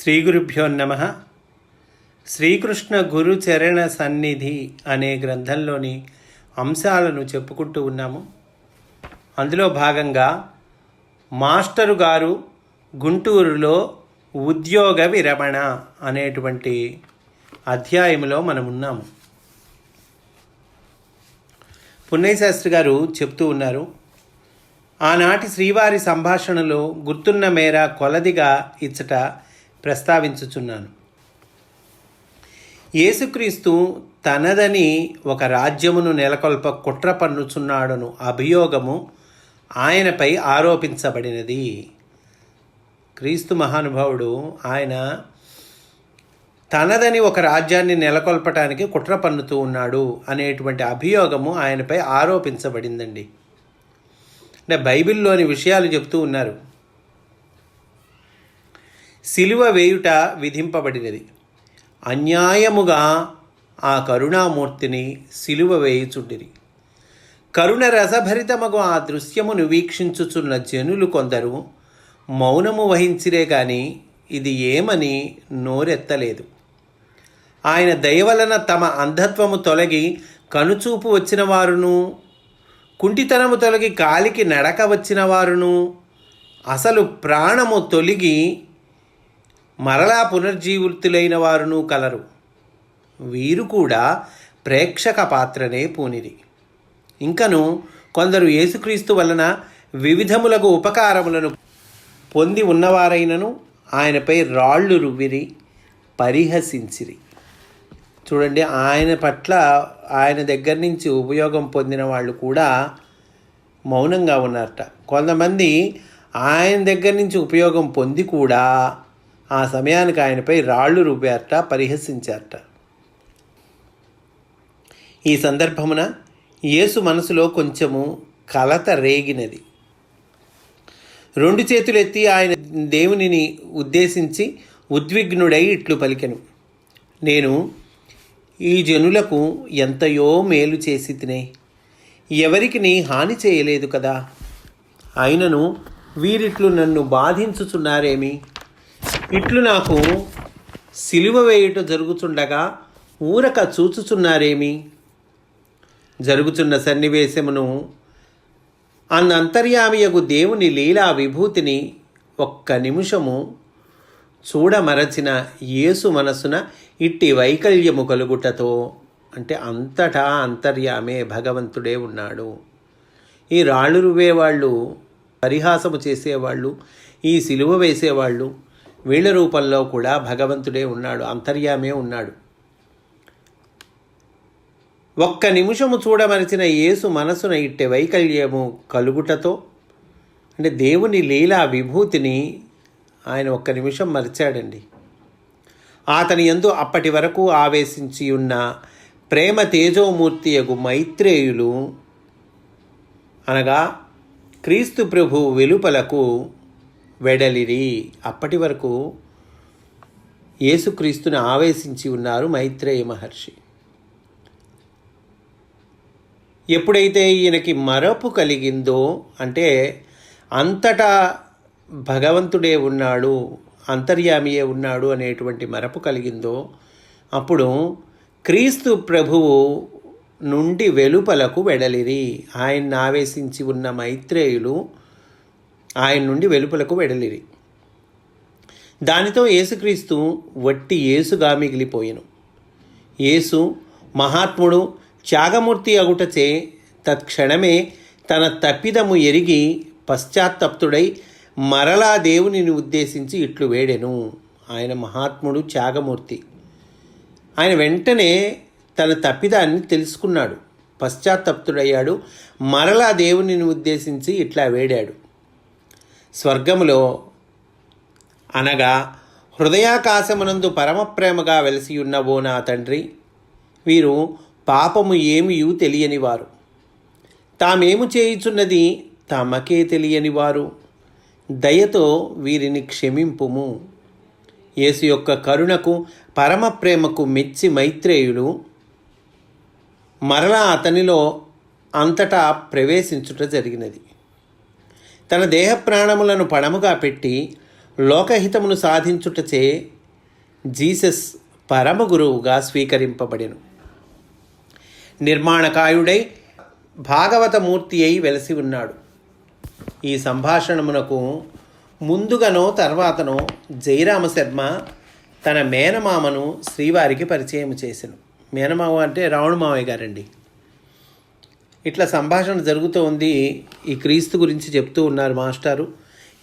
శ్రీ గురుభ్యో నమ. శ్రీకృష్ణ గురు చరణ సన్నిధి అనే గ్రంథంలోని అంశాలను చెప్పుకుంటూ ఉన్నాము. అందులో భాగంగా మాస్టరు గారు గుంటూరులో ఉద్యోగ విరమణ అనేటువంటి అధ్యాయంలో మనం ఉన్నాము. పున్నయశాస్త్రి గారు చెప్తూ ఉన్నారు ఆనాటి శ్రీవారి సంభాషణలో గుర్తున్న మేర కొలదిగా ఇచ్చట ప్రస్తావించుచున్నాను. యేసుక్రీస్తు తనదని ఒక రాజ్యమును నెలకొల్ప కుట్ర పన్నుచున్నాడను అభియోగము ఆయనపై ఆరోపించబడినది. క్రీస్తు మహానుభావుడు ఆయన తనదని ఒక రాజ్యాన్ని నెలకొల్పటానికి కుట్ర పన్నుతూ ఉన్నాడు అనేటువంటి అభియోగము ఆయనపై ఆరోపించబడిందండి. అంటే బైబిల్లోని విషయాలు చెప్తూ ఉన్నారు. సిలువ వేయుట విధింపబడినది. అన్యాయముగా ఆ కరుణామూర్తిని సిలువ వేయుచుండిరి. కరుణ రసభరితమగు ఆ దృశ్యమును వీక్షించుచున్న జనులు కొందరు మౌనము వహించిరే గాని ఇది ఏమని నోరెత్తలేదు. ఆయన దయవలన తమ అంధత్వము తొలగి కనుచూపు వచ్చిన వారును కుంటితనము తొలగి కాలికి నడక వచ్చిన వారును అసలు ప్రాణము తొలగి మరలా పునర్జీవృత్తులైన వారును కలరు. వీరు కూడా ప్రేక్షక పాత్రనే పూనిది ఇంకను కొందరు యేసుక్రీస్తు వలన వివిధములకు ఉపకారములను పొంది ఉన్నవారైనను ఆయనపై రాళ్ళు రువ్విరి పరిహసించిరి. చూడండి ఆయన పట్ల ఆయన దగ్గర నుంచి ఉపయోగం పొందిన వాళ్ళు కూడా మౌనంగా ఉన్నారట. కొంతమంది ఆయన దగ్గర నుంచి ఉపయోగం పొంది కూడా ఆ సమయానికి ఆయనపై రాళ్ళు రుబ్బారట పరిహసించారట. ఈ సందర్భమున యేసు మనసులో కొంచెము కలత రేగినది. రెండు చేతులెత్తి ఆయన దేవునిని ఉద్దేశించి ఉద్విగ్నుడై ఇట్లు పలికెను. నేను ఈ జనులకు ఎంతయో మేలు చేసి తినే ఎవరికి నీ హాని చేయలేదు కదా? అయినను వీరిట్లు నన్ను బాధించుచున్నారేమి? ఇట్లు నాకు సిలువ వేయుట జరుగుతుండగా ఊరక చూచుచున్నారేమి? జరుగుచున్న సన్నివేశమును అన్నంతర్యామియగు దేవుని లీలా విభూతిని ఒక్క నిమిషము చూడమరచిన యేసు మనసున ఇట్టి వైకల్యము కలుగుటతో అంటే అంతటా అంతర్యామే భగవంతుడే ఉన్నాడు. ఈ రాళ్ళు రువ్వేవాళ్ళు పరిహాసము చేసేవాళ్ళు ఈ సిలువ వేసేవాళ్ళు వీళ్ళ రూపంలో కూడా భగవంతుడే ఉన్నాడు అంతర్యామే ఉన్నాడు. ఒక్క నిమిషము చూడమరిచిన యేసు మనసున ఇట్టే వైకల్యము కలుగుటతో అంటే దేవుని లీలా విభూతిని ఆయన ఒక్క నిమిషం మరిచాడండి. అతని ఎందు అప్పటి వరకు ఆవేశించి ఉన్న ప్రేమ తేజోమూర్తి యగు మైత్రేయులు అనగా క్రీస్తు ప్రభు వెలుపలకు వెడలిరి. అప్పటి వరకు యేసుక్రీస్తుని ఆవేశించి ఉన్నారు మైత్రేయ మహర్షి. ఎప్పుడైతే ఈయనకి మరపు కలిగిందో అంటే అంతటా భగవంతుడే ఉన్నాడు అంతర్యామియే ఉన్నాడు అనేటువంటి మరపు కలిగిందో అప్పుడు క్రీస్తు ప్రభువు నుండి వెలుపలకు వెడలిరి. ఆయన్ని ఆవేశించి ఉన్న మైత్రేయులు ఆయన నుండి వెలుపలకు వెడలిరి. దానితో యేసుక్రీస్తు వట్టి యేసుగా మిగిలిపోయెను యేసు మహాత్ముడు త్యాగమూర్తి అగుటచే తత్క్షణమే తన తప్పిదము ఎరిగి పశ్చాత్తప్తుడై మరలా దేవునిని ఉద్దేశించి ఇట్లు వేడెను. ఆయన మహాత్ముడు త్యాగమూర్తి. ఆయన వెంటనే తన తప్పిదాన్ని తెలుసుకున్నాడు. పశ్చాత్తప్తుడయ్యాడు. మరలా దేవునిని ఉద్దేశించి ఇట్లా వేడాడు. స్వర్గములో అనగా హృదయాకాశమునందు పరమప్రేమగా వెలసి ఉన్నవో నా తండ్రి వీరు పాపము ఏమియూ తెలియనివారు. తామేము చేయుచున్నది తమకే తెలియనివారు. దయతో వీరిని క్షమింపుము. యేసు యొక్క కరుణకు పరమ ప్రేమకు మెచ్చి మైత్రేయుడు మరలా అతనిలో అంతటా ప్రవేశించుట జరిగినది. తన దేహ ప్రాణములను పణముగా పెట్టి లోకహితమును సాధించుటచే జీసస్ పరమ గురువుగా స్వీకరింపబడెను. నిర్మాణకాయుడై భాగవతమూర్తి అయి వెలసి ఉన్నాడు. ఈ సంభాషణమునకు ముందుగానో తర్వాతనో జయరామ శర్మ తన మేనమామను శ్రీవారికి పరిచయం చేసెను. మేనమామ అంటే రావణమామయ్య గారండి. ఇట్లా సంభాషణ జరుగుతూ ఉంది. ఈ క్రీస్తు గురించి చెప్తూ ఉన్నారు మాస్టారు.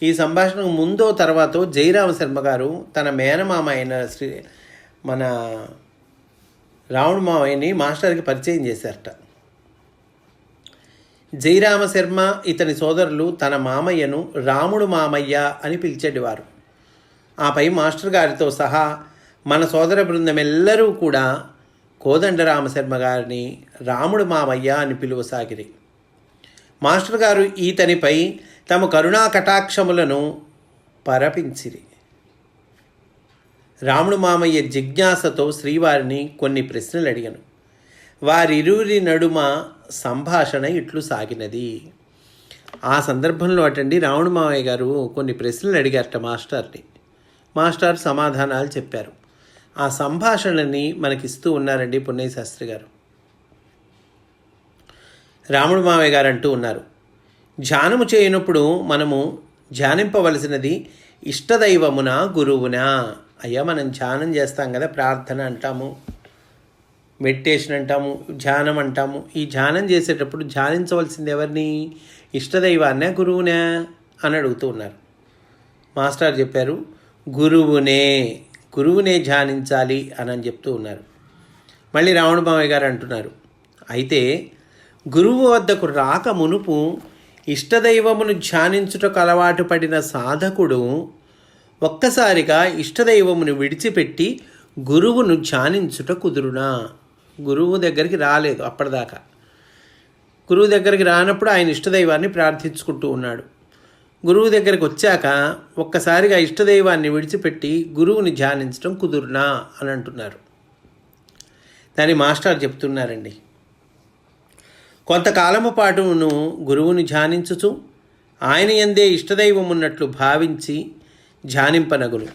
ఈ సంభాషణకు ముందో తర్వాత జయరామ శర్మ గారు తన మేనమామ అయిన శ్రీ మన రావణ మావయ్యని మాస్టర్కి పరిచయం చేశారట. జయరామ శర్మ ఇతని సోదరులు తన మామయ్యను రాముడు మామయ్య అని పిలిచేటివారు. ఆపై మాస్టర్ గారితో సహా మన సోదర బృందం ఎల్లరూ కూడా కోదండరామశర్మ గారిని రాముడు మామయ్య అని పిలువసాగిరి మాస్టర్ గారు ఈతనిపై తమ కరుణా కటాక్షములను పరపించిరి. రాముడు మామయ్య జిజ్ఞాసతో శ్రీవారిని కొన్ని ప్రశ్నలు అడిగాను. వారిరువురి నడుమ సంభాషణ ఇట్లు సాగినది. ఆ సందర్భంలో అటండి రాముడు మామయ్య గారు కొన్ని ప్రశ్నలు అడిగారట మాస్టర్ని. మాస్టర్ సమాధానాలు చెప్పారు. ఆ సంభాషణని మనకిస్తూ ఉన్నారండి పున్నయ్య శాస్త్రి గారు. రాముడు మామయ్య గారు అంటూ ఉన్నారు. ధ్యానము చేయనప్పుడు మనము ధ్యానింపవలసినది ఇష్టదైవమున గురువునా? అయ్యా మనం ధ్యానం చేస్తాం కదా ప్రార్థన అంటాము మెడిటేషన్ అంటాము ధ్యానం అంటాము. ఈ ధ్యానం చేసేటప్పుడు ధ్యానించవలసింది ఎవరిని? ఇష్టదైవాన్నే గురువునే అని అడుగుతూ ఉన్నారు. మాస్టర్ చెప్పారు గురువునే గురువునే ధ్యానించాలి అని అని చెప్తూ ఉన్నారు. మళ్ళీ రావణ బావయ్య గారు అంటున్నారు అయితే గురువు వద్దకు రాక మునుపు ఇష్టదైవమును ధ్యానించుటకు అలవాటు పడిన సాధకుడు ఒక్కసారిగా ఇష్టదైవమును విడిచిపెట్టి గురువును ధ్యానించుట కుదురునా? గురువు దగ్గరికి రాలేదు అప్పటిదాకా. గురువు దగ్గరికి రానప్పుడు ఆయన ఇష్టదైవాన్ని ప్రార్థించుకుంటూ ఉన్నాడు. గురువు దగ్గరికి వచ్చాక ఒక్కసారిగా ఇష్టదైవాన్ని విడిచిపెట్టి గురువుని ధ్యానించడం కుదురునా? అని అంటున్నారు. దాని మాస్టర్ చెప్తున్నారండి. కొంతకాలము పాటును గురువుని ధ్యానించుచు ఆయన ఎందే ఇష్టదైవం ఉన్నట్లు భావించి ధ్యానింపనగును.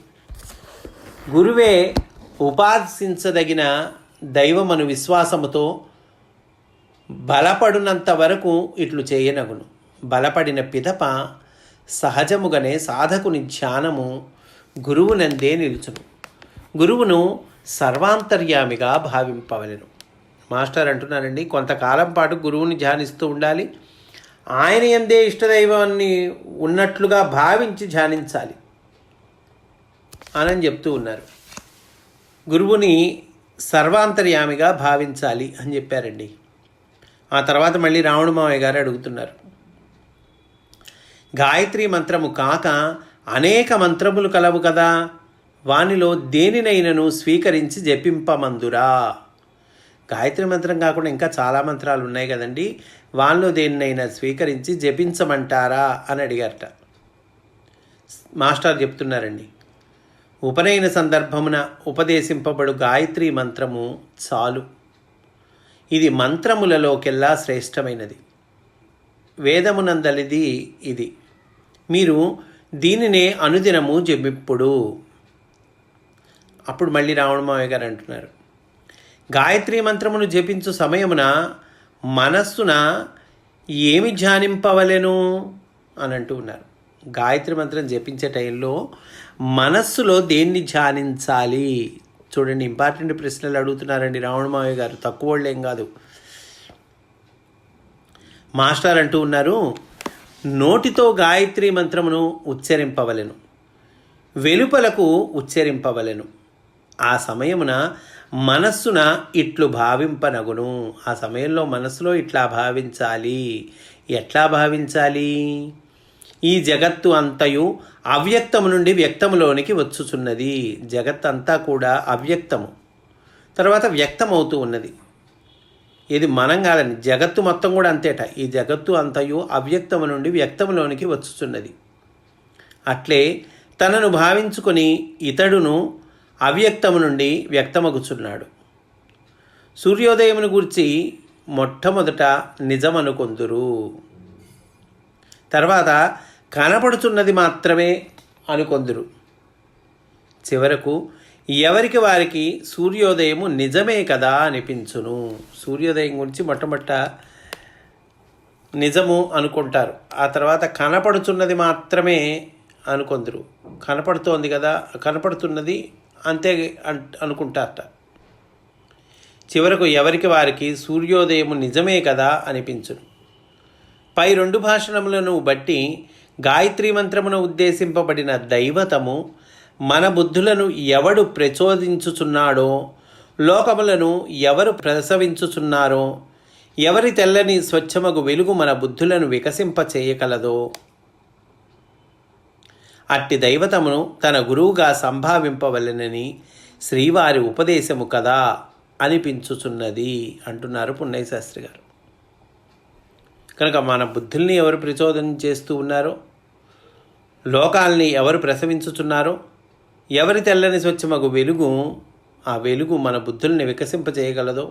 గురువే ఉపాసించదగిన దైవమను విశ్వాసముతో బలపడినంత వరకు ఇట్లు చేయనగును. బలపడిన పిదప సహజముగానే సాధకుని ధ్యానము గురువునందే నిలుచును. గురువును సర్వాంతర్యామిగా భావింపవలెను. మాస్టర్ అంటున్నారండి కొంతకాలం పాటు గురువుని ధ్యానిస్తూ ఉండాలి. ఆయన ఎందే ఇష్టదైవాన్ని ఉన్నట్లుగా భావించి ధ్యానించాలి అని చెప్తూ ఉన్నారు. గురువుని సర్వాంతర్యామిగా భావించాలి అని చెప్పారండి. ఆ తర్వాత మళ్ళీ రావణమావయ్య గారు అడుగుతున్నారు. గాయత్రి మంత్రము కాక అనేక మంత్రములు కలవు కదా వానిలో దేనినైనను స్వీకరించి జపింపమందురా? గాయత్రి మంత్రం కాకుండా ఇంకా చాలా మంత్రాలు ఉన్నాయి కదండి. వాళ్ళు దేనినైనా స్వీకరించి జపించమంటారా అని అడిగారట. మాస్టర్ చెప్తున్నారండి. ఉపనయన సందర్భమున ఉపదేశింపబడు గాయత్రి మంత్రము చాలు. ఇది మంత్రములలోకెల్లా శ్రేష్టమైనది. వేదమునందలిది ఇది. మీరు దీనినే అనుదినము జపిప్పుడు అప్పుడు మళ్ళీ రావణమావయ్య గారు అంటున్నారు. గాయత్రి మంత్రమును జపించు సమయమున మనస్సున ఏమి ధ్యానింపవలెను? అని అంటూ ఉన్నారు. గాయత్రి మంత్రం జపించే టైంలో మనస్సులో దేన్ని ధ్యానించాలి? చూడండి ఇంపార్టెంట్ ప్రశ్నలు అడుగుతున్నారండి రావణమావయ్య గారు. తక్కువ వాళ్ళు ఏం కాదు. మాస్టర్ అంటూ ఉన్నారు నోటితో గాయత్రి మంత్రమును ఉచ్చరింపవలెను. వెలుపలకు ఉచ్చరింపవలెను. ఆ సమయమున మనస్సున ఇట్లు భావింపనగును. ఆ సమయంలో మనస్సులో ఇట్లా భావించాలి. ఎట్లా భావించాలి? ఈ జగత్తు అంతయు అవ్యక్తము నుండి వ్యక్తములోనికి వచ్చుచున్నది. జగత్ అంతా కూడా అవ్యక్తము. తర్వాత వ్యక్తమవుతూ ఉన్నది. ఇది మనం కాదని జగత్తు మొత్తం కూడా అంతేట. ఈ జగత్తు అంతయు అవ్యక్తము నుండి వ్యక్తములోనికి వచ్చుచున్నది. అట్లే తనను భావించుకొని ఇతడును అవ్యక్తము నుండి వ్యక్తమగుచున్నాడు. సూర్యోదయమును గురించి మొట్టమొదట నిజమనుకొందురు. తర్వాత కనపడుతున్నది మాత్రమే అనుకొందురు. చివరకు ఎవరికి వారికి సూర్యోదయము నిజమే కదా అనిపించును. సూర్యోదయం గురించి మొట్టమొదట నిజము అనుకుంటారు. ఆ తర్వాత కనపడుతున్నది మాత్రమే అనుకొందరు. కనపడుతోంది కదా కనపడుతున్నది అంతే అన్- అనుకుంటారట. చివరకు ఎవరికి వారికి సూర్యోదయము నిజమే కదా అనిపించును. పై రెండు భాషణములను బట్టి గాయత్రి మంత్రమును ఉద్దేశింపబడిన దైవతము మన బుద్ధులను ఎవడు ప్రచోదించుచున్నాడో లోకములను ఎవరు ప్రసవించుచున్నారో ఎవరి తెల్లని స్వచ్ఛమగు వెలుగు మన బుద్ధులను వికసింప చేయగలదో అట్టి దైవతమును తన గురువుగా సంభావింపవలెనని శ్రీవారి ఉపదేశము కదా అనిపించుచున్నది అంటున్నారు పున్నయ్య శాస్త్రి గారు. కనుక మన బుద్ధుల్ని ఎవరు ప్రచోదనం చేస్తూ ఉన్నారో లోకాల్ని ఎవరు ప్రసవించుచున్నారో ఎవరి తెల్లని స్వచ్ఛమగు వెలుగు ఆ వెలుగు మన బుద్ధుల్ని వికసింపచేయగలదో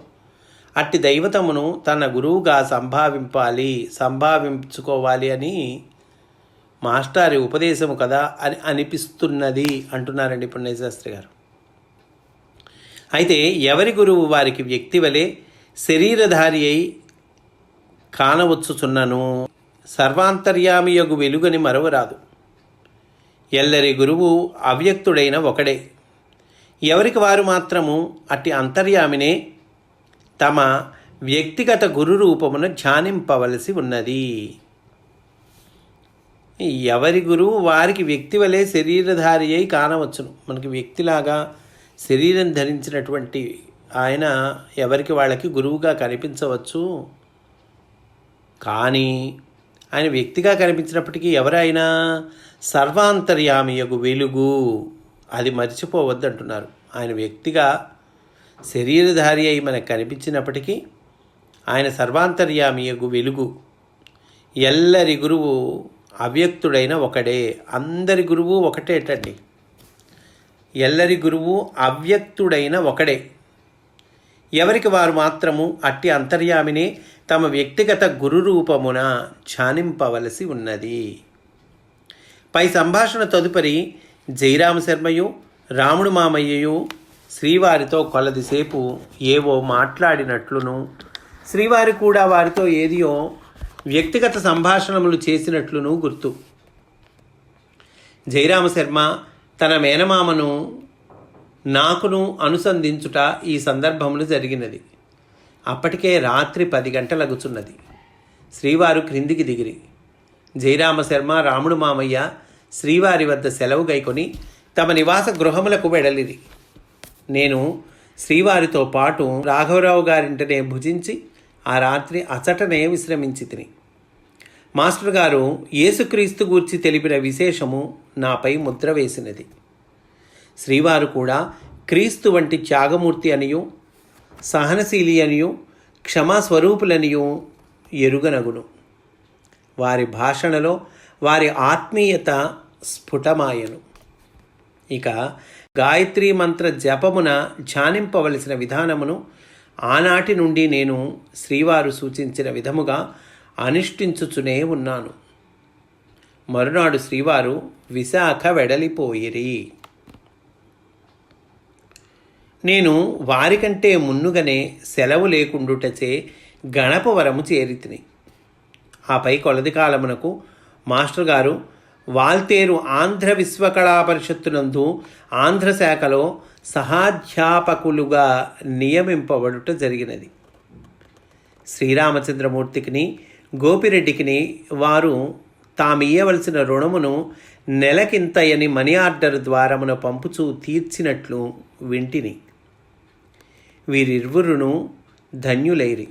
అట్టి దైవతమును తన గురువుగా సంభావింపాలి సంభావించుకోవాలి అని మాస్టారి ఉపదేశము కదా అని అనిపిస్తున్నది అంటున్నారండి పుణ్యశాస్త్రి గారు. అయితే ఎవరి గురువు వారికి వ్యక్తి వలె శరీరధారి అయి కానవచ్చుచున్నను? సర్వాంతర్యామియగు వెలుగని మరవరాదు ఎల్లరి గురువు అవ్యక్తుడైన ఒకడే. ఎవరికి వారు మాత్రము అట్టి అంతర్యామినే తమ వ్యక్తిగత గురు రూపమును ధ్యానింపవలసి ఉన్నది. ఎవరి గురువు వారికి వ్యక్తి వలె శరీరధారి అయి కానవచ్చును. మనకి వ్యక్తిలాగా శరీరం ధరించినటువంటి ఆయన ఎవరికి వాళ్ళకి గురువుగా కనిపించవచ్చు? కానీ ఆయన వ్యక్తిగా కనిపించినప్పటికీ ఎవరైనా సర్వాంతర్యామియగు వెలుగు అది మర్చిపోవద్దు అంటున్నారు ఆయన వ్యక్తిగా శరీరధారి అయి మనకు కనిపించినప్పటికీ ఆయన సర్వాంతర్యామియగు వెలుగు. ఎల్లరి గురువు అవ్యక్తుడైన ఒకడే. అందరి గురువు ఒకటేటండి ఎల్లరి గురువు అవ్యక్తుడైన ఒకడే. ఎవరికి వారు మాత్రము అట్టి అంతర్యామిని తమ వ్యక్తిగత గురు రూపమున ధ్యానింపవలసి ఉన్నది. పై సంభాషణ తదుపరి జయరామ శర్మయు రాముడు మామయ్యయు శ్రీవారితో కొలదిసేపు ఏవో మాట్లాడినట్లును. శ్రీవారి కూడా వారితో ఏదియో వ్యక్తిగత సంభాషణములు చేసినట్లును గుర్తు. జయరామశర్మ తన మేనమామను నాకును అనుసంధించుట ఈ సందర్భములు జరిగినది. అప్పటికే రాత్రి పది గంటలగుచున్నది. శ్రీవారు క్రిందికి దిగిరి. జయరామశర్మ రాముడు మామయ్య శ్రీవారి వద్ద సెలవు గైకొని తమ నివాస గృహములకు వెడలిరి. నేను శ్రీవారితో పాటు రాఘవరావు గారింటనే భుజించి ఆ రాత్రి అచటనే విశ్రమించి తిని. మాస్టర్ గారు యేసుక్రీస్తు గూర్చి తెలిపిన విశేషము నాపై ముద్ర వేసినది. శ్రీవారు కూడా క్రీస్తు వంటి త్యాగమూర్తి అనియు సహనశీలి అనియు క్షమాస్వరూపులనియు ఎరుగనగును. వారి భాషణలో వారి ఆత్మీయత స్ఫుటమాయను. ఇక గాయత్రీ మంత్ర జపమున ధ్యానింపవలసిన విధానమును ఆనాటి నుండి నేను శ్రీవారు సూచించిన విధముగా అనుష్ఠించుచునే ఉన్నాను. మరునాడు శ్రీవారు విశాఖ వెడలిపోయిరి. నేను వారికంటే మున్నుగనే సెలవు లేకుండుటచే గణపవరము చేరితిని. ఆపై కొలది కాలమునకు మాస్టర్ గారు వాల్తేరు ఆంధ్ర విశ్వకళా పరిషత్తునందు ఆంధ్ర శాఖలో సహాధ్యాపకులుగా నియమింపబడుట జరిగినది. శ్రీరామచంద్రమూర్తికిని గోపిరెడ్డికిని వారు తామియ్యవలసిన రుణమును నెలకింతయని మనీ ఆర్డర్ ద్వారమున పంపుచూ తీర్చినట్లు వింటిని. వీరిరువురును ధన్యులైరి.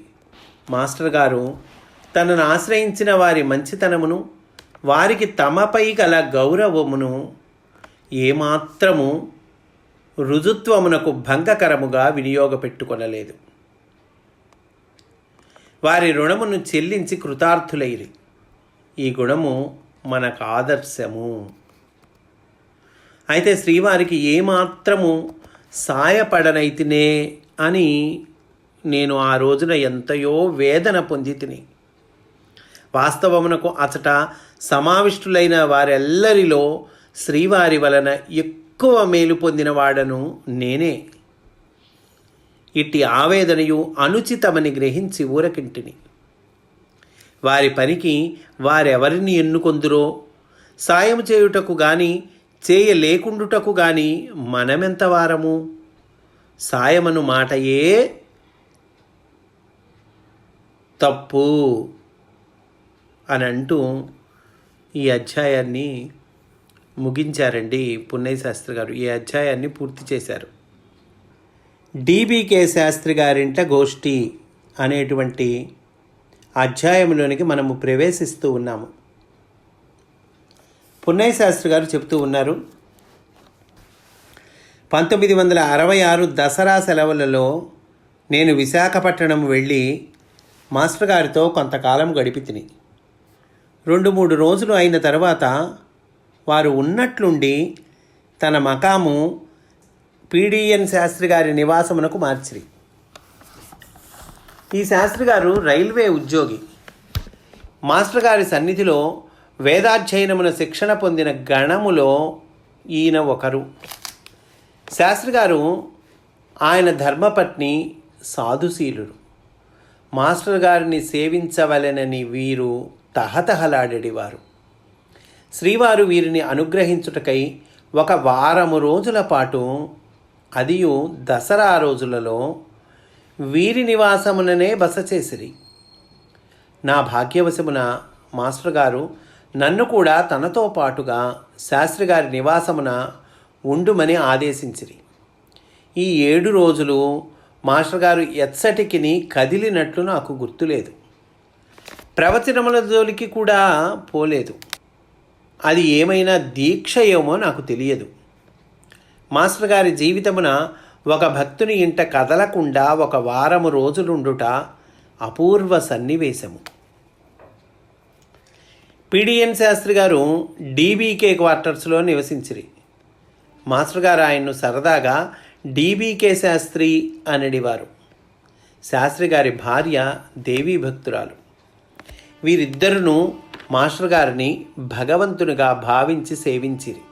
మాస్టర్ గారు తనను ఆశ్రయించిన వారి మంచితనమును వారికి తమపై గల గౌరవమును ఏమాత్రము రుజుత్వమునకు భంగకరముగా వినియోగపెట్టుకొనలేదు. వారి రుణమును చెల్లించి కృతార్థులైరి. ఈ గుణము మనకు ఆదర్శము. అయితే శ్రీవారికి ఏమాత్రము సాయపడనైతినే అని నేను ఆ రోజున ఎంతయో వేదన పొంది తిని. వాస్తవమునకు అచట సమావిష్టులైన వారెల్లరిలో శ్రీవారి వలన ఎక్కువ ఎక్కువ మేలు పొందినవాడను నేనే. ఇట్టి ఆవేదనయు అనుచితమని గ్రహించి ఊరకింటిని. వారి పనికి వారెవరిని ఎన్నుకొందురో? సాయం చేయుటకు గాని చేయలేకుండుటకు గాని మనమెంత వారము? సాయమను మాటయే తప్పు. అని అంటూ ఈ అధ్యాయాన్ని ముగించారండి పున్నయ్య శాస్త్రి గారు. ఈ అధ్యాయాన్ని పూర్తి చేశారు. డిబికే శాస్త్రి గారింట గోష్ఠి అనేటువంటి అధ్యాయంలోనికి మనము ప్రవేశిస్తూ ఉన్నాము. పున్నయ్య శాస్త్రి గారు చెప్తూ ఉన్నారు పంతొమ్మిది వందల అరవై ఆరు దసరా సెలవులలో నేను విశాఖపట్నం వెళ్ళి మాస్టర్ గారితో కొంతకాలం గడిపి తిని. రెండు మూడు రోజులు అయిన తర్వాత వారు ఉన్నట్లుండి తన మకాము పీడిఎన్ శాస్త్రి గారి నివాసమునకు మార్చిరి. ఈ శాస్త్రి గారు రైల్వే ఉద్యోగి. మాస్టర్ గారి సన్నిధిలో వేదాధ్యయనమున శిక్షణ పొందిన గణములో ఈయన ఒకరు. శాస్త్రి గారు ఆయన ధర్మపత్ని సాధుశీలుడు. మాస్టర్ గారిని సేవించవలెనని వీరు తహతహలాడేవారు శ్రీవారు వీరిని అనుగ్రహించుటకై ఒక వారము రోజుల పాటు అదియు దసరా రోజులలో వీరి నివాసముననే బస చేసిరి. నా భాగ్యవశమున మాస్టర్ గారు నన్ను కూడా తనతో పాటుగా శాస్త్రి గారి నివాసమున ఉండుమని ఆదేశించిరి. ఈ ఏడు రోజులు మాస్టర్ గారు ఎచ్చటికిని కదిలినట్లు నాకు గుర్తులేదు. ప్రవచనముల జోలికి కూడా పోలేదు. అది ఏమైనా దీక్ష ఏమో నాకు తెలియదు. మాస్టర్ గారి జీవితమున ఒక భక్తుని ఇంట కదలకుండా ఒక వారము రోజులుండుట అపూర్వ సన్నివేశము. పిడిఎన్ శాస్త్రి గారు డీబీకే క్వార్టర్స్లో నివసించిరి. మాస్టర్ గారు ఆయన్ను సరదాగా డీబీకే శాస్త్రి అనడివారు. శాస్త్రి గారి భార్య దేవీ భక్తురాలు వీరిద్దరును మాస్టర్ గారిని భగవంతునిగా భావించి సేవించిరి.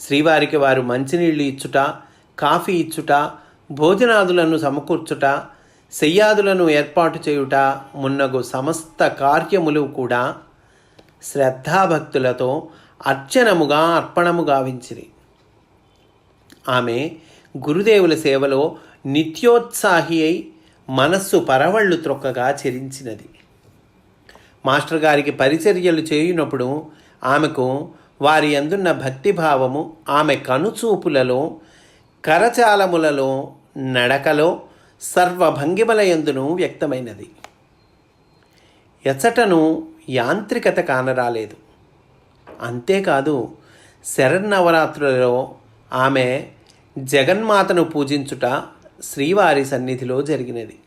శ్రీవారికి వారు మంచినీళ్ళు ఇచ్చుట కాఫీ ఇచ్చుట భోజనాదులను సమకూర్చుట శయ్యాదులను ఏర్పాటు చేయుట మున్నగు సమస్త కార్యములు కూడా శ్రద్ధాభక్తులతో అర్చనముగా అర్పణము గావించిరి. ఆమె గురుదేవుల సేవలో నిత్యోత్సాహి అయి మనస్సు పరవళ్ళు త్రొక్కగా చెరించినది. మాస్టర్ గారికి పరిచర్యలు చేయునప్పుడు ఆమెకు వారి అందున్న భక్తిభావము ఆమె కనుచూపులలో కరచాలములలో నడకలో సర్వభంగిమల ఎందును వ్యక్తమైనది. ఎచ్చటను యాంత్రికత కానరాలేదు. అంతేకాదు శరన్నవరాత్రులలో ఆమె జగన్మాతను పూజించుట శ్రీవారి సన్నిధిలో జరిగినది.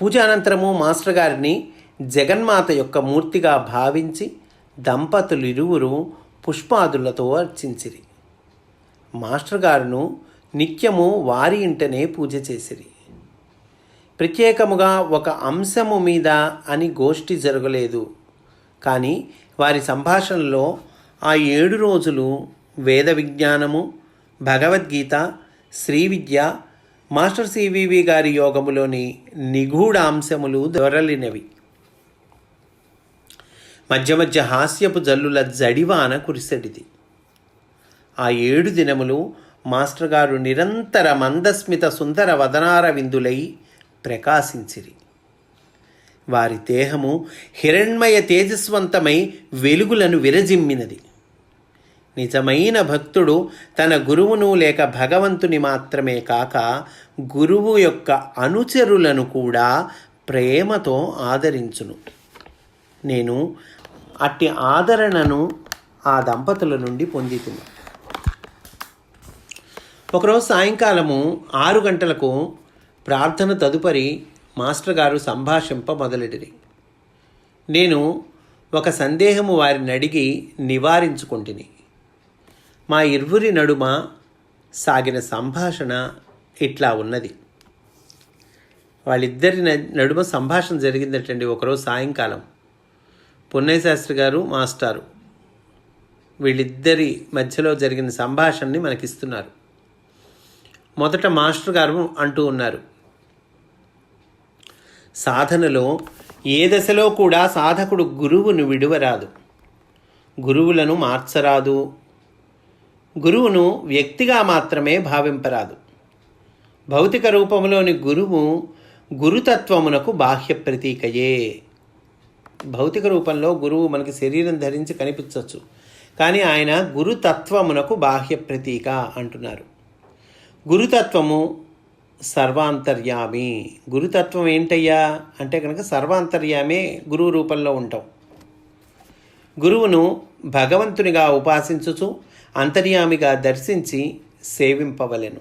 పూజానంతరము మాస్టర్ గారిని జగన్మాత యొక్క మూర్తిగా భావించి దంపతులు ఇరువురు పుష్పాదులతో అర్చించిరి. మాస్టర్ గారును నిత్యము వారి ఇంటనే పూజ చేసిరి. ప్రత్యేకముగా ఒక అంశము మీద అని గోష్ఠి జరగలేదు. కానీ వారి సంభాషణలో ఆ ఏడు రోజులు వేద విజ్ఞానము భగవద్గీత శ్రీ విద్య మాస్టర్ సివివి గారి యోగములోని నిగూఢ అంశములు దొరలినవి. మధ్య మధ్య హాస్యపు జల్లుల జడివాన కురిసెడిది. ఆ ఏడు దినములు మాస్టర్ గారు నిరంతర మందస్మిత సుందర వదనార విందులై ప్రకాశించిరి. వారి దేహము హిరణ్మయ తేజస్వంతమై వెలుగులను విరజిమ్మినది. నిజమైన భక్తుడు తన గురువును లేక భగవంతుని మాత్రమే కాక గురువు యొక్క అనుచరులను కూడా ప్రేమతో ఆదరించును. నేను అట్టి ఆదరణను ఆ దంపతుల నుండి పొందితును. ఒకరోజు సాయంకాలము ఆరు గంటలకు ప్రార్థన తదుపరి మాస్టర్ గారు సంభాషింప మొదలెడిరి. నేను ఒక సందేహము వారిని అడిగి నివారించుకుంటుని. మా ఇరువురి నడుమ సాగిన సంభాషణ ఇట్లా ఉన్నది. వాళ్ళిద్దరి నడుమ సంభాషణ జరిగిందటండి ఒకరోజు సాయంకాలం. పున్నయ్య శాస్త్రి గారు మాస్టారు వీళ్ళిద్దరి మధ్యలో జరిగిన సంభాషణని మనకిస్తున్నారు. మొదట మాస్టర్ గారు అంటూ ఉన్నారు. సాధనలో ఏ దశలో కూడా సాధకుడు గురువును విడువరాదు. గురువులను మార్చరాదు. గురువును వ్యక్తిగా మాత్రమే భావింపరాదు. భౌతిక రూపంలోని గురువు గురుతత్వమునకు బాహ్య ప్రతీకయే. భౌతిక రూపంలో గురువు మనకి శరీరం ధరించి కనిపించవచ్చు కానీ ఆయన గురుతత్వమునకు బాహ్య ప్రతీక అంటున్నారు. గురుతత్వము సర్వాంతర్యామి. గురుతత్వం ఏంటయ్యా? అంటే కనుక సర్వాంతర్యామే గురువు రూపంలో ఉంటాం. గురువును భగవంతునిగా ఉపాసించుచు అంతర్యామిగా దర్శించి సేవింపవలెను.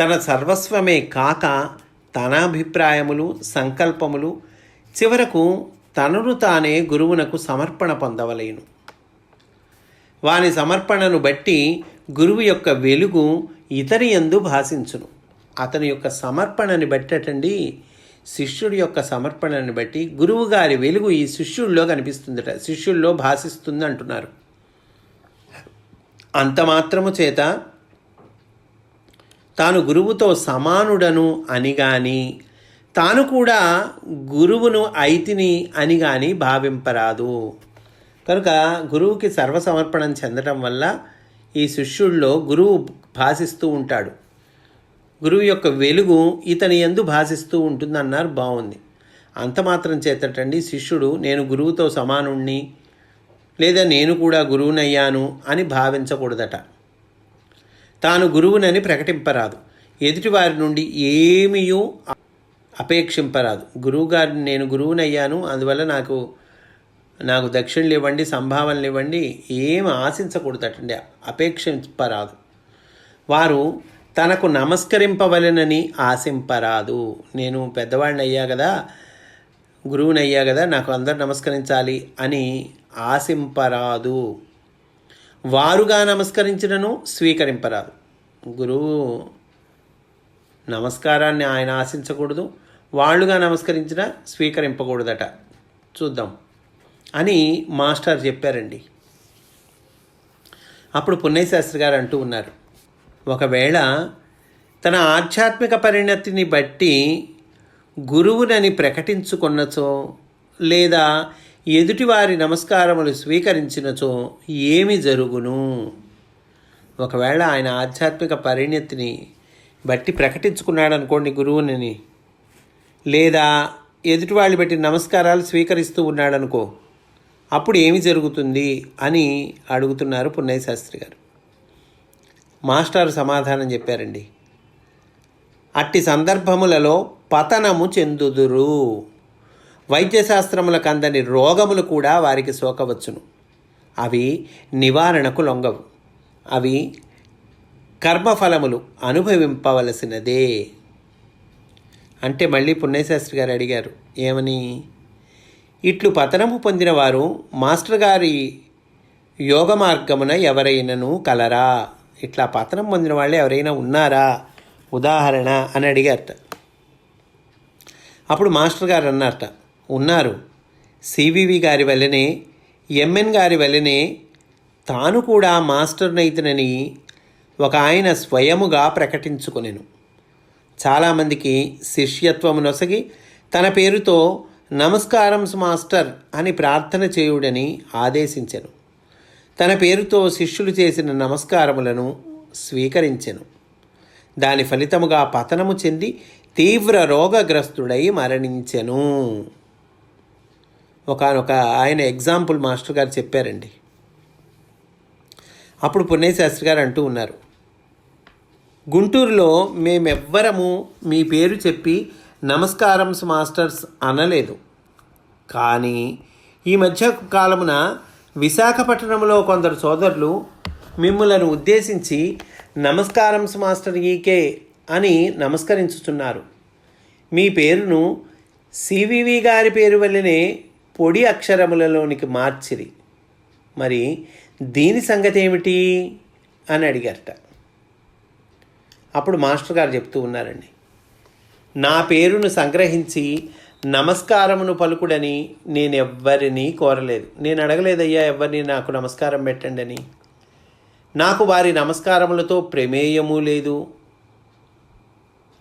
తన సర్వస్వమే కాక తన అభిప్రాయములు సంకల్పములు చివరకు తనను తానే గురువునకు సమర్పణ పొందవలేను. వాని సమర్పణను బట్టి గురువు యొక్క వెలుగు ఇతని ఎందు భాషించును అతని యొక్క సమర్పణని బట్టటండి శిష్యుడి యొక్క సమర్పణని బట్టి గురువు గారి వెలుగు ఈ శిష్యుల్లో కనిపిస్తుందట. శిష్యుల్లో భాషిస్తుంది అంటున్నారు అంత మాత్రము చేత తాను గురువుతో సమానుడను అని గాని తాను కూడా గురువును అయితిని అని గాని భావింపరాదు. కనుక గురువుకి సర్వసమర్పణం చెందడం వల్ల ఈ శిష్యుల్లో గురువు భాషిస్తూ ఉంటాడు. గురువు యొక్క వెలుగు ఇతని ఎందు భాషిస్తూ ఉంటుందన్నారు బాగుంది అంత మాత్రం చేతటండి శిష్యుడు నేను గురువుతో సమానుణ్ణి లేదా నేను కూడా గురువునయ్యాను అని భావించకూడదట. తాను గురువునని ప్రకటింపరాదు. ఎదుటివారి నుండి ఏమీయూ అపేక్షింపరాదు. గురువుగారిని నేను గురువునయ్యాను అందువల్ల నాకు నాకు దక్షిణలు ఇవ్వండి సంభావనలు ఇవ్వండి ఏం ఆశించకూడదటండి. అపేక్షింపరాదు. వారు తనకు నమస్కరింపవలెనని ఆశింపరాదు. నేను పెద్దవాడిని అయ్యా కదా గురువుని అయ్యా కదా నాకు అందరు నమస్కరించాలి అని ఆశింపరాదు. వారుగా నమస్కరించినను స్వీకరింపరాదు. గురువు నమస్కారాన్ని ఆయన ఆశించకూడదు వాళ్ళుగా నమస్కరించిన స్వీకరింపకూడదట. చూద్దాం. అని మాస్టర్ చెప్పారండి. అప్పుడు పుణ్యశాస్త్రి గారు అంటూ ఉన్నారు. ఒకవేళ తన ఆధ్యాత్మిక పరిణతిని బట్టి గురువునని ప్రకటించుకున్నచో లేదా ఎదుటివారి నమస్కారములు స్వీకరించినచో ఏమి జరుగును? ఒకవేళ ఆయన ఆధ్యాత్మిక పరిణతిని బట్టి ప్రకటించుకున్నాడనుకోండి గురువునిని గురువుని. లేదా ఎదుటివాళ్ళు బట్టి నమస్కారాలు స్వీకరిస్తూ ఉన్నాడనుకో అప్పుడు ఏమి జరుగుతుంది అని అడుగుతున్నారు పున్నయ్య శాస్త్రి గారు. మాస్టారు సమాధానం చెప్పారండి. అట్టి సందర్భములలో పతనము చెందుదురు. వైద్యశాస్త్రములకు అందని రోగములు కూడా వారికి సోకవచ్చును. అవి నివారణకు లొంగవు. అవి కర్మఫలములు అనుభవింపవలసినదే. అంటే మళ్ళీ పుణ్యశాస్త్రి గారు అడిగారు ఏమని? ఇట్లు పతనము పొందిన వారు మాస్టర్ గారి యోగ మార్గమున ఎవరైనను కలరా? ఇట్లా పతనం పొందిన వాళ్ళు ఎవరైనా ఉన్నారా? ఉదాహరణ అని అడిగారట. అప్పుడు మాస్టర్ గారు అన్నారట ఉన్నారు. సివివి గారి వల్లనే ఎంఎన్ గారి వల్లనే తాను కూడా మాస్టర్ నైతునని ఒక ఆయన స్వయముగా ప్రకటించుకొనెను. చాలామందికి శిష్యత్వము నొసగి తన పేరుతో నమస్కారం మాస్టర్ అని ప్రార్థన చేయుడని ఆదేశించెను. తన పేరుతో శిష్యులు చేసిన నమస్కారములను స్వీకరించెను. దాని ఫలితముగా పతనము చెంది తీవ్ర రోగగ్రస్తుడై మరణించెను. ఒకనొక ఆయన ఎగ్జాంపుల్ మాస్టర్ గారు చెప్పారండి. అప్పుడు పుణ్యశాస్త్రి గారు అంటూ ఉన్నారు. గుంటూరులో మేమెవ్వరము మీ పేరు చెప్పి నమస్కారం మాస్టర్స్ అనలేదు. కానీ ఈ మధ్య కాలమున విశాఖపట్నంలో కొందరు సోదరులు మిమ్మలను ఉద్దేశించి నమస్కారం మాస్టర్ ఈకే అని నమస్కరించుతున్నారు మీ పేరును సివివి గారి పేరు వల్లనే పొడి అక్షరములలోనికి మార్చిరి. మరి దీని సంగతి ఏమిటి? అని అడిగారట. అప్పుడు మాస్టర్ గారు చెప్తూ ఉన్నారండి. నా పేరును సంగ్రహించి నమస్కారమును పలుకుడని నేను ఎవ్వరినీ కోరలేదు. నేను అడగలేదయ్యా ఎవరిని నాకు నమస్కారం పెట్టండి అని నాకు వారి నమస్కారములతో ప్రమేయము లేదు.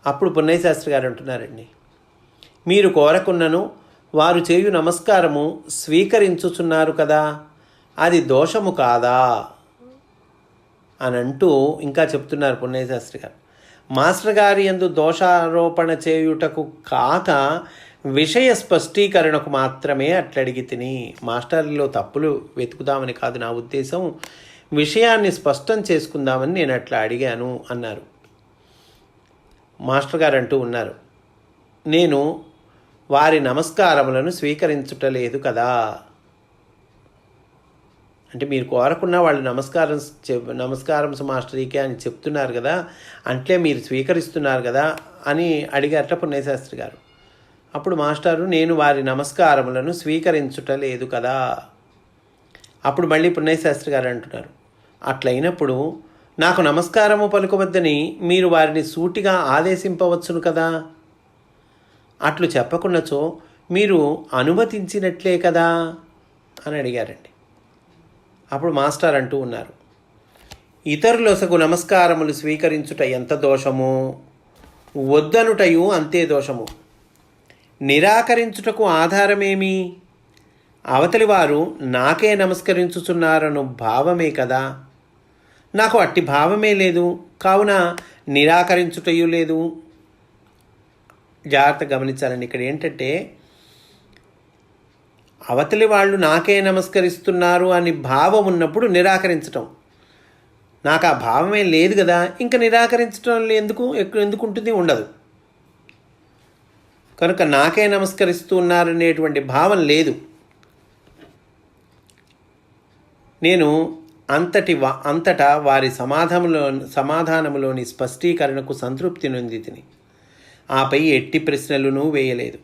అప్పుడు పున్నయ్య శాస్త్రి గారు అంటున్నారండి. మీరు కోరకున్నను వారు చేయు నమస్కారము స్వీకరించుచున్నారు కదా అది దోషము కాదా? అని అంటూ ఇంకా చెప్తున్నారు పుణ్యశాస్త్రి గారు. మాస్టర్ గారి ఎందు దోషారోపణ చేయుటకు కాక విషయ స్పష్టీకరణకు మాత్రమే అట్లడిగి తిని మాస్టర్లో తప్పులు వెతుకుదామని కాదు నా ఉద్దేశం విషయాన్ని స్పష్టం చేసుకుందామని నేను అట్లా అడిగాను అన్నారు. మాస్టర్ గారు అంటూ ఉన్నారు. నేను వారి నమస్కారములను స్వీకరించుటలేదు కదా. అంటే మీరు కోరకున్న వాళ్ళు నమస్కారం చెప్ నమస్కారం మాస్టరీకే అని చెప్తున్నారు కదా అంటే మీరు స్వీకరిస్తున్నారు కదా అని అడిగారట పుణ్యశాస్త్రి గారు. అప్పుడు మాస్టారు నేను వారి నమస్కారములను స్వీకరించుట లేదు కదా. అప్పుడు మళ్ళీ పుణ్యశాస్త్రి గారు అంటున్నారు అట్లయినప్పుడు నాకు నమస్కారము పలుకవద్దని మీరు వారిని సూటిగా ఆదేశింపవచ్చును కదా. అట్లు చెప్పకుండాచో మీరు అనుమతించినట్లే కదా? అని అడిగారండి. అప్పుడు మాస్టర్ అంటూ ఉన్నారు. ఇతరులొసగు నమస్కారములు స్వీకరించుట ఎంత దోషము? వద్దనుటయు అంతే దోషము. నిరాకరించుటకు ఆధారమేమి? అవతలి వారు నాకే నమస్కరించుచున్నారను భావమే కదా? నాకు అట్టి భావమే లేదు. కావున నిరాకరించుటయు లేదు. జాగ్రత్త గమనించాలండి. ఇక్కడ ఏంటంటే అవతలి వాళ్ళు నాకే నమస్కరిస్తున్నారు అని భావం ఉన్నప్పుడు నిరాకరించటం. నాకు ఆ భావమే లేదు కదా ఇంకా నిరాకరించడం ఎందుకు? ఎక్కువ ఎందుకు ఉంటుంది ఉండదు. కనుక నాకే నమస్కరిస్తున్నారనేటువంటి భావం లేదు. నేను అంతటి వా అంతటా వారి సమాధానంలో సమాధానములోని స్పష్టీకరణకు సంతృప్తి నొంది తిని ఆపై ఎట్టి ప్రశ్నలను వేయలేదు.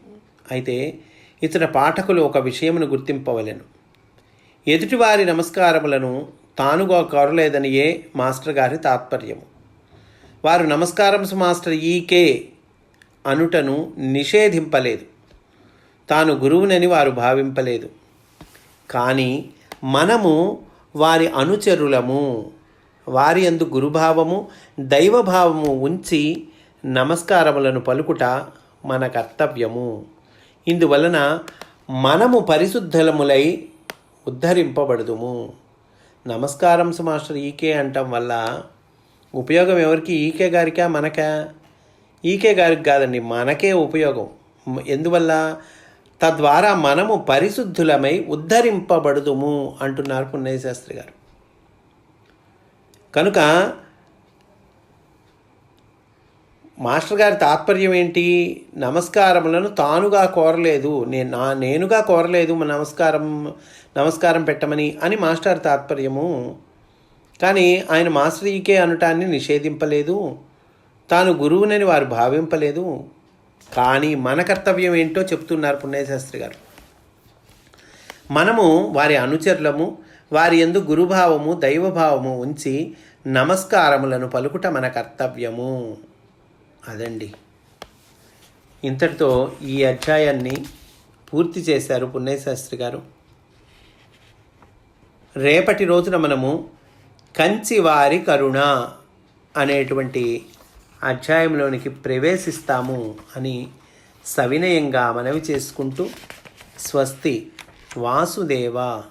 అయితే ఇతర పాఠకులు ఒక విషయమును గుర్తింపవలెను. ఎదుటివారి నమస్కారములను తానుగా కోరలేదనియే మాస్టర్ గారి తాత్పర్యము. వారు నమస్కారం మాస్టర్ ఈకే అనుటను నిషేధింపలేదు. తాను గురువునని వారు భావింపలేదు. కానీ మనము వారి అనుచరులము. వారి అందు గురుభావము దైవభావము ఉంచి నమస్కారములను పలుకుట మన కర్తవ్యము. ఇందువలన మనము పరిశుద్ధలములై ఉద్ధరింపబడుదుము. నమస్కారం మాస్టర్ ఈకే అంటం వల్ల ఉపయోగం ఎవరికి? ఈకే గారికా? మనకా? ఈకే గారికి కాదండి మనకే ఉపయోగం. ఎందువల్ల? తద్వారా మనము పరిశుద్ధులమై ఉద్ధరింపబడుదుము అంటున్నారు పుణ్యశాస్త్రి గారు. కనుక మాస్టర్ గారి తాత్పర్యం ఏంటి? నమస్కారములను తానుగా కోరలేదు. నేను నా నేనుగా కోరలేదు నమస్కారం నమస్కారం పెట్టమని అని మాస్టర్ తాత్పర్యము. కానీ ఆయన మాస్టర్ ఈకే అనటాన్ని నిషేధింపలేదు. తాను గురువునని వారు భావింపలేదు. కానీ మన కర్తవ్యం ఏంటో చెప్తున్నారు పుణ్యశాస్త్రి గారు. మనము వారి అనుచరులము వారి ఎందు గురుభావము దైవభావము ఉంచి నమస్కారములను పలుకుట మన కర్తవ్యము. అదండి. ఇంతటితో ఈ అధ్యాయాన్ని పూర్తి చేశారు పుణ్యశాస్త్రి గారు. రేపటి రోజున మనము కంచివారి కరుణ అనేటువంటి అధ్యాయంలోనికి ప్రవేశిస్తాము అని సవినయంగా మనవి చేసుకుంటూ స్వస్తి వాసుదేవ